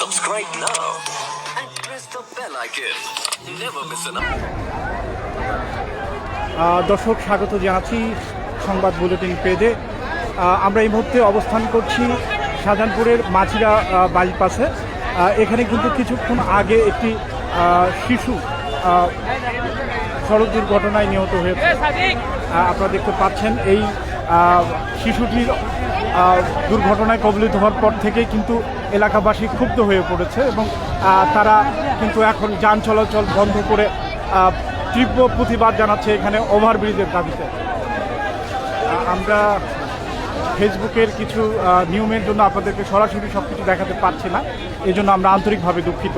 Subscribe now and press the bell icon. Never miss an দর্শক স্বাগত জানাচ্ছি সংবাদ বুলেটিন পেজে। আমরা এই মুহূর্তে অবস্থান করছি শাহজাহানপুরের আহ, বাইপাসে। এখানে কিন্তু কিছুক্ষণ আগে একটি শিশু সড়ক দুর্ঘটনায় নিহত হয়েছে। আপনারা দেখতে পাচ্ছেন এই শিশুটির দুর্ঘটনায় কবলিত হওয়ার পর থেকেই কিন্তু এলাকাবাসী ক্ষুব্ধ হয়ে পড়েছে এবং তারা কিন্তু এখন যান চলাচল বন্ধ করে তীব্র প্রতিবাদ জানাচ্ছে এখানে ওভারব্রিজের দাবিতে। আমরা ফেসবুকের কিছু নিয়মের জন্য আপনাদেরকে সরাসরি সব কিছু দেখাতে পারছি না এই জন্য আমরা আন্তরিকভাবে দুঃখিত।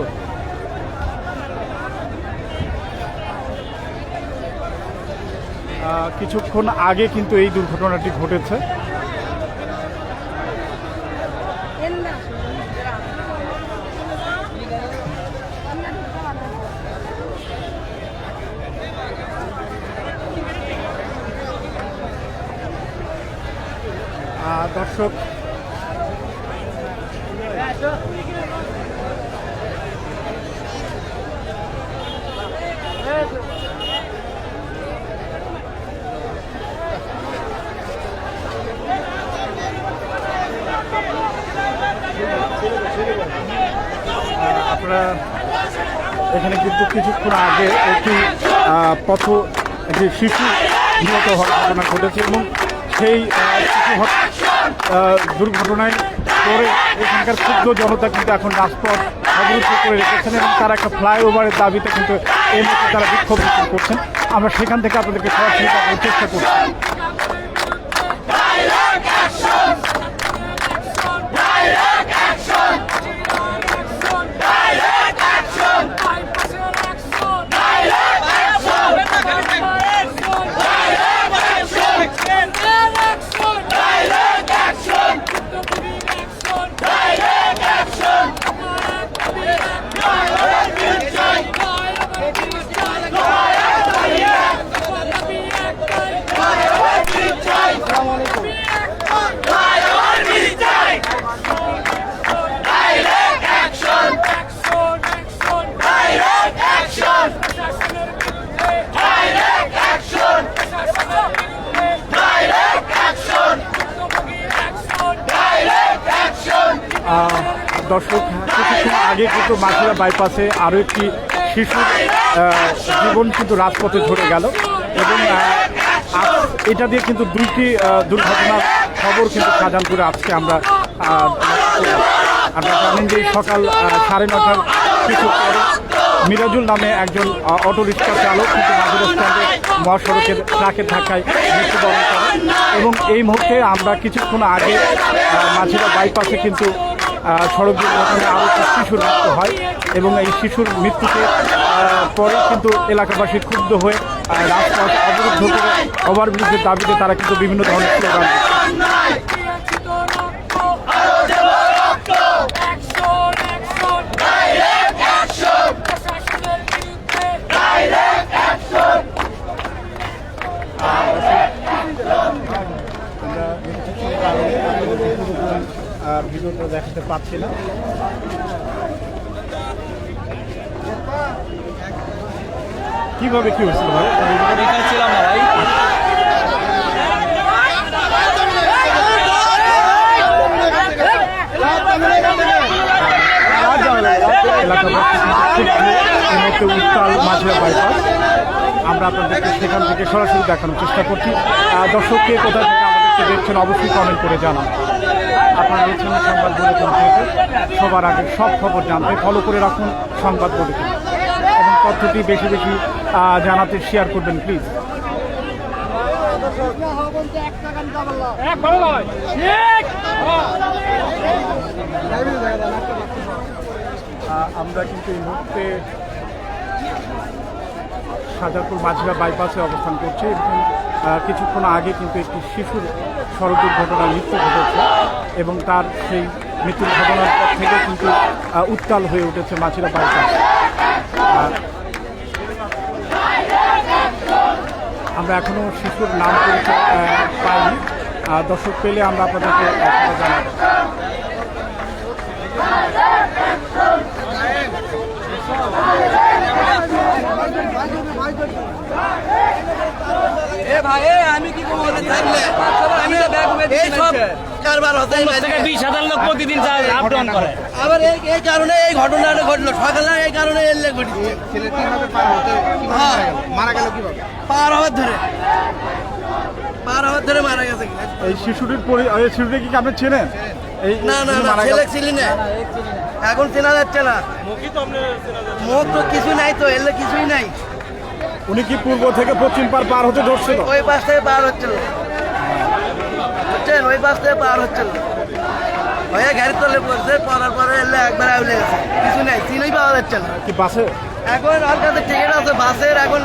কিছুক্ষণ আগে কিন্তু এই দুর্ঘটনাটি ঘটেছে। দর্শক আপনারা এখানে কিন্তু কিছুক্ষণ আগে একটি পথ, একটি শিশু নিহত হওয়ার ঘটনা ঘটেছে এবং সেই দুর্ঘটনায় পরে এখানকার ক্ষুদ্র জনতা কিন্তু এখন রাজপথ অবরুদ্ধ করে রেখেছেন এবং তারা একটা ফ্লাইওভারের দাবিতে কিন্তু এই মুহূর্তে তারা বিক্ষোভ করছেন। আমরা সেখান থেকে আপনাদেরকে সরাসরি চেষ্টা করছি। দর্শক, কিছুক্ষণ আগে কিন্তু মাছিরা বাইপাসে আরও একটি শিশুর জীবন কিন্তু রাজপথে ঝরে গেল। এবং এটা দিয়ে কিন্তু দুইটি দুর্ঘটনার খবর কিন্তু শাহজাহানপুরে আজকে আমরা আপনারা জানেন যে সকাল সাড়ে নটার কিছু মিরাজুল নামে একজন অটো রিক্সা চালক কিন্তু মাঝুর স্ট্যান্ডে মহাসড়কের ট্রাকের ধাক্কায় মৃত্যুবরণ করেন। এবং এই মুহূর্তে আমরা কিছুক্ষণ আগে মাঝিরা বাইপাসে কিন্তু সড়ক দুর্ঘটনায় আরও শিশুর মৃত্যু হয় এবং এই শিশুর মৃত্যুতে পরে কিন্তু এলাকাবাসী ক্ষুব্ধ হয়ে রাস্তা অবরুদ্ধ করে ওভারব্রিজের দাবিতে তারা কিন্তু বিভিন্ন ধরনের দিচ্ছে। আমরা নির্দিষ্ট কারণে আপনাদেরকে পুরোপুরি, আহ, পারছি না। কীভাবে কি হয়েছিল ভাই? উত্তাল আমরা আপনাদেরকে সেখান থেকে সরাসরি দেখানোর চেষ্টা করছি। দর্শককে কোথা থেকে আমাদেরকে দেখছেন অবশ্যই কমেন্ট করে জানান। আপনারা রয়েছেন সংবাদ বুলেটিন থেকে সবার আগে সব খবর জানতে ফলো করে রাখুন সংবাদ বুলেটিন। এবং তথ্যটি বেশি বেশি জানাতে শেয়ার করবেন প্লিজ আমরা কিন্তু এই মুহূর্তে সাজাপুর মাঝিরা বাইপাসে অবস্থান করছে এবং কিছুক্ষণ আগে কিন্তু একটি শিশুর সড়ক দুর্ঘটনায় মৃত্যু ঘটেছে এবং তার সেই মৃত্যুর ঘটনার পর থেকে কিন্তু উত্তাল হয়ে উঠেছে মাঝিরা বাইপাস। আমরা এখনও শিশুর নাম পরিচয় পাইনি। দর্শক পেলে আমরা আপনাদেরকে জানাব। বারবার হতে পনেরো থেকে বিশ হাজার লোক প্রতিদিন আপ ডাউন করে। আবার এই এই কারণে এই ঘটনাটা ঘটলো। সকালে এই কারণে ঘটেছে। হতে কীভাবে হ্যাঁ। মারা গেল? কীভাবে? পার হওয়ার ধরে। পার হওয়ার ধরে মারা গেছে এই শিশুটির পরি এই শিশুটি কি আপনি চেনেন? এই না না না ছেলে ছিলি না। এখন চেনা যাচ্ছে না। মুখ তো কিছু নাই তো এলে কিছুই নাই। উনি কি পূর্ব থেকে পশ্চিম পার পার হতে ধরছিল ওই পাশ থেকে পার হচ্ছিল বুঝছেন ওই পাশ থেকে পার হচ্ছিল হয়ে গাড়ি তলে পড়ছে পড়ার পরে এলে একবার আউলে গেছে কিছু নাই চিনই পাওয়া যাচ্ছে না। কি বাসে? এখন ওর কাছে টিকিট আছে বাসের এখন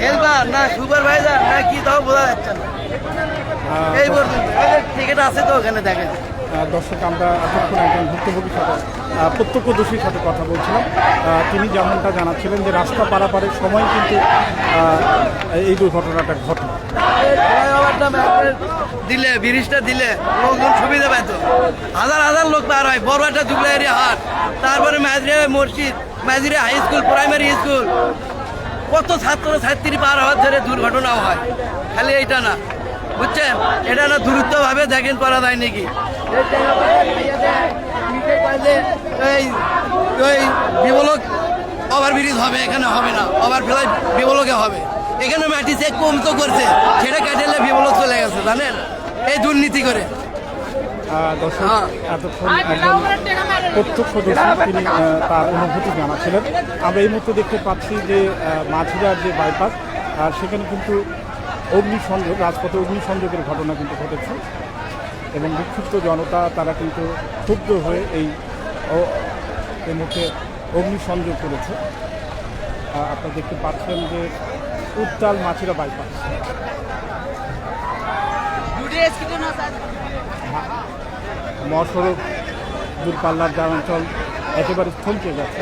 হেলপার না সুপারভাইজার না কি তাও বোঝা যাচ্ছে না। এই পর্যন্ত। টিকিট আছে তো ওখানে দেখেন। দর্শক আমরা এতক্ষণ একজন ভুক্তভোগীর সাথে প্রত্যক্ষদর্শীর সাথে কথা বলছিলাম। তিনি যেমনটা জানাচ্ছিলেন যে রাস্তা পারাপারের সময় কিন্তু এই দুর্ঘটনাটা ঘটে। দিলে ব্রিজটা দিলে, লোকজন সুবিধা পেত। হাজার হাজার লোক পার হয় বড়বাটা দুবলা এরিয়া হাট। তারপরে মাঝিরা মসজিদ, Majhira high school primary school কত ছাত্র ছাত্রী পার হওয়ার ধরে দুর্ঘটনাও হয়। খালি এইটা না, বুঝছেন? এটা না দূরত্বভাবে দেখেন করা যায় নাকি? ওই বিবলক ওভার ব্রিজ হবে, এখানে হবে না। ওভার ফ্লাই বিবলকে হবে। এখানে মাটি চেক কম তো করছে সেটা কাটেলে বিবলক চলে গেছে জানেন? এই দুর্নীতি করে। দর্শক হ্যাঁ। এতক্ষণ একজন প্রত্যক্ষদর্শী তিনি তার অনুভূতি জানাচ্ছিলেন। আমরা এই মুহূর্তে দেখতে পাচ্ছি যে মাঝিরার যে বাইপাস আর সেখানে কিন্তু অগ্নিসংযোগ রাজপথে অগ্নিসংযোগের ঘটনা কিন্তু ঘটেছে। এবং বিক্ষুব্ধ জনতা তারা কিন্তু ক্ষুব্ধ হয়ে এই এই মুখে অগ্নিসংযোগ করেছে। আপনারা দেখতে পাচ্ছেন যে উত্তাল মাছিরা বাইপাস মহাসড়ক দূরপাল্লার গ্রামাঞ্চল একেবারে থমকে গেছে।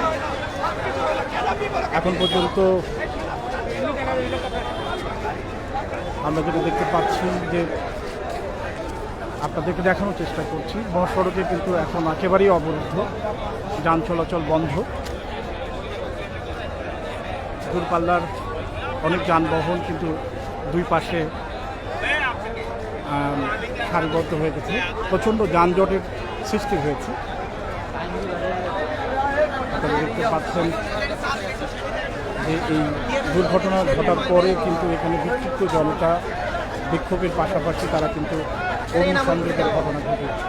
এখন পর্যন্ত আমরা যেটা দেখতে পাচ্ছি যে আপনাদেরকে দেখানোর চেষ্টা করছি মহাসড়কে কিন্তু এখন একেবারেই অবরুদ্ধ যান চলাচল বন্ধ। দূরপাল্লার অনেক যানবাহন কিন্তু দুই পাশে সারিবদ্ধ হয়ে গেছে। প্রচণ্ড যানজটের সৃষ্টি হয়েছে। দেখতে পাচ্ছেন যে এই দুর্ঘটনা ঘটার পরে কিন্তু এখানে বিক্ষিপ্ত জনতা, বিক্ষোভের পাশাপাশি তারা কিন্তু অগ্নিসংযোগের ঘটনা ঘটেছে।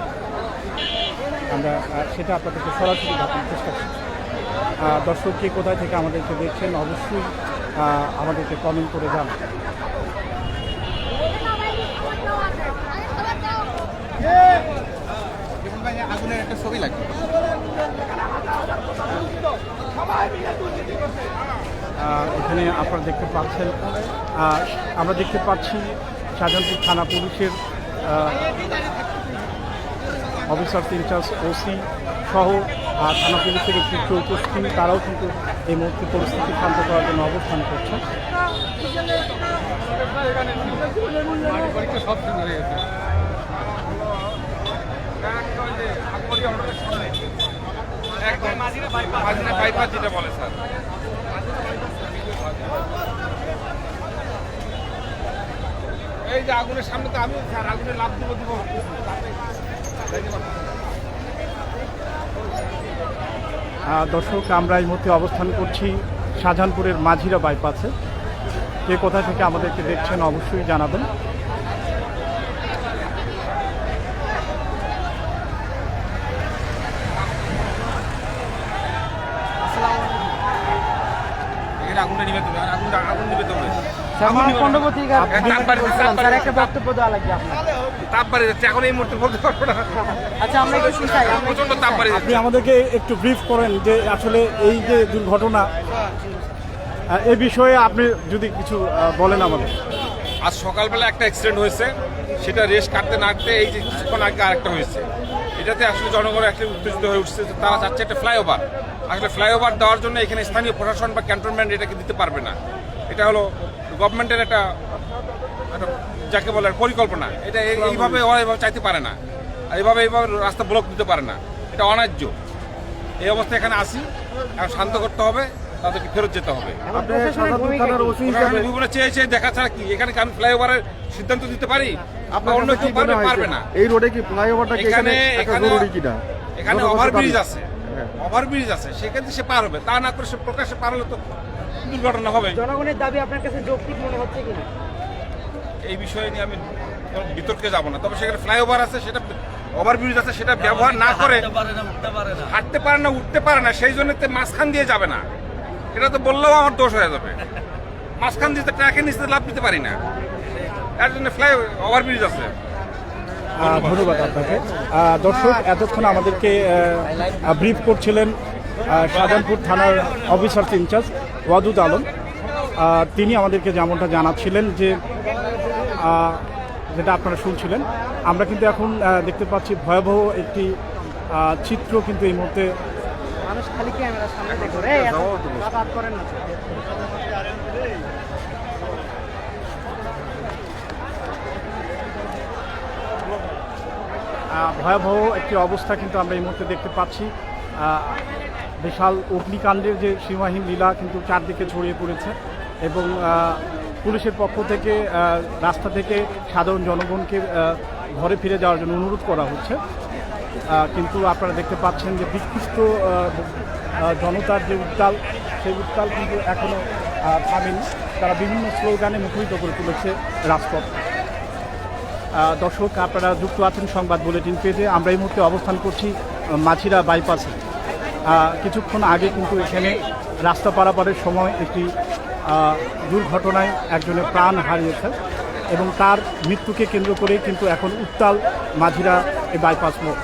আমরা সেটা আপনাদেরকে সরাসরি দেখানোর চেষ্টা করছি। দর্শক কে কোথায় থেকে আমাদেরকে দেখছেন, অবশ্যই আমাদেরকে কমেন্ট করে আগুনের একটা ছবি লাগবে এখানে আপনারা দেখতে পাচ্ছেন আমরা দেখতে পাচ্ছি শাহজাহানপুর থানা পুলিশের অফিসার ইনচার্জ ওসি সহ থানা পুলিশের একটি চৌকস্তি তারাও কিন্তু এই মুহূর্তে পরিস্থিতি শান্ত করার জন্য অবস্থান করছে যেটা বলে স্যার এই যে আগুনের সামনে তো আমি, স্যার আগুনে লাভ দিব দিব। দর্শক আমরা এই মুহূর্তে অবস্থান করছি শাহজাহানপুরের মাঝিরা বাইপাসে। কে কোথা থেকে আমাদেরকে দেখছেন অবশ্যই জানাবেন। আগুন আগুন একটা বক্তব্য দেওয়া লাগবে আপনার। তাপ বাড়ি যাচ্ছে এখন এই মুহূর্তে বলতে পারব না। আচ্ছা আমরা একটু শুনতাই প্রচণ্ড তাপ বাড়ি আপনি যাচ্ছে আমাদেরকে একটু ব্রিফ করেন যে আসলে এই যে দুর্ঘটনা এ বিষয়ে আপনি যদি কিছু বলেন আমাদের। আজ সকালবেলা একটা অ্যাক্সিডেন্ট হয়েছে সেটা রেস কাটতে না কাটতে এই যে কিছুক্ষণ আগে আরেকটা হয়েছে। এটাতে আসলে জনগণ একটা উত্তেজিত হয়ে উঠছে তারা চাচ্ছে একটা ফ্লাইওভার আসলে ফ্লাইওভার দেওয়ার জন্য এখানে স্থানীয় প্রশাসন বা ক্যান্টনমেন্ট এটাকে দিতে পারবে না। এটা হলো গভর্নমেন্টের একটা যাকে বলে পরিকল্পনা এটা এইভাবে ওরা এইভাবে চাইতে পারে না। আর এইভাবে এইভাবে রাস্তা ব্লক দিতে পারে না। এটা অন্যায্য। এই অবস্থা এখানে আসি এখন শান্ত করতে হবে তাদেরকে ফেরত যেতে হবে। ভুবনে চেয়ে চেয়ে দেখা ছাড়া কি? এখানে কি আমি ফ্লাইওভারের সিদ্ধান্ত দিতে পারি? বা অন্য কেউ পারবে পারবে না। এই রোডে কি ফ্লাইওভারটা এখানে এখানে এখানে ওভারব্রিজ আছে। হ্যাঁ। ওভারব্রিজ আছে। সেখানে সে পার হবে। তা না করে সে প্রকাশ্যে পার হলে তো দুর্ঘটনা হবে। জনগণের দাবি আপনার কাছে যৌক্তিক মনে হচ্ছে কিনা? এই বিষয়ে নিয়ে আমি কোনো বিতর্কে যাব না। তবে সেখানে ফ্লাইওভার আছে সেটা ওভারব্রিজ আছে সেটা ব্যবহার না করে হাঁটতে পারে না উঠতে পারে না। হাঁটতে পারে না উঠতে পারে না সেই জন্য তো মাঝখান দিয়ে যাবে না। এটা তো বললেও আমার দোষ হয়ে যাবে। মাঝখান দিয়ে ট্র্যাকের নিচে লাভ দিতে পারি না। তার জন্য ফ্লাই ওভারব্রিজ আছে। ধন্যবাদ আপনাকে। দর্শক এতক্ষণ আমাদেরকে ব্রিফ করছিলেন শাহজাহানপুর থানার অফিসার ইনচার্জ ওয়াদুদ আলম। তিনি আমাদেরকে যেমনটা জানাচ্ছিলেন যে যেটা আপনারা শুনছিলেন আমরা কিন্তু এখন দেখতে পাচ্ছি ভয়াবহ একটি চিত্র কিন্তু এই মুহূর্তে মানুষ খালি ক্যামেরার সামনে দেখো রে এত যাতায়াত করেন না। আহ, ভয়াবহ একটি অবস্থা কিন্তু আমরা এই মুহূর্তে দেখতে পাচ্ছি। বিশাল অগ্নিকাণ্ডের যে সীমাহীন লীলা কিন্তু চারদিকে ছড়িয়ে পড়েছে। এবং পুলিশের পক্ষ থেকে রাস্তা থেকে সাধারণ জনগণকে ঘরে ফিরে যাওয়ার জন্য অনুরোধ করা হচ্ছে। কিন্তু আপনারা দেখতে পাচ্ছেন যে বিক্ষিপ্ত জনতার যে উত্তাল, সেই উত্তাল কিন্তু এখনও থামেনি। তারা বিভিন্ন স্লোগানে মুখরিত করে তুলেছে রাজপথ। দর্শক, আপনারা যুক্ত আছেন সংবাদ বুলেটিন পেজে। আমরা এই মুহূর্তে অবস্থান করছি মাছিরা বাইপাসে। কিছুক্ষণ আগে কিন্তু এখানে রাস্তা পারাপারের সময় একটি দুর্ঘটনায় একজনের প্রাণ হারিয়েছে এবং তার মৃত্যুকে কেন্দ্র করেই কিন্তু এখন উত্তাল মাঝিরা এই বাইপাস মোড়।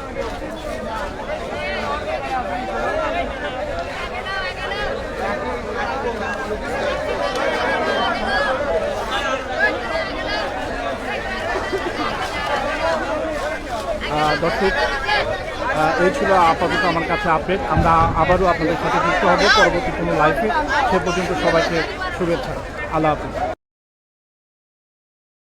দর্শক এই ছিল আপাতত আমার কাছে আপডেট। আমরা আবারও আপনাদের সাথে যুক্ত হব পরবর্তী কোনো লাইফে সে পর্যন্ত সবাইকে শুভেচ্ছা। আল্লাহ হাফিজ।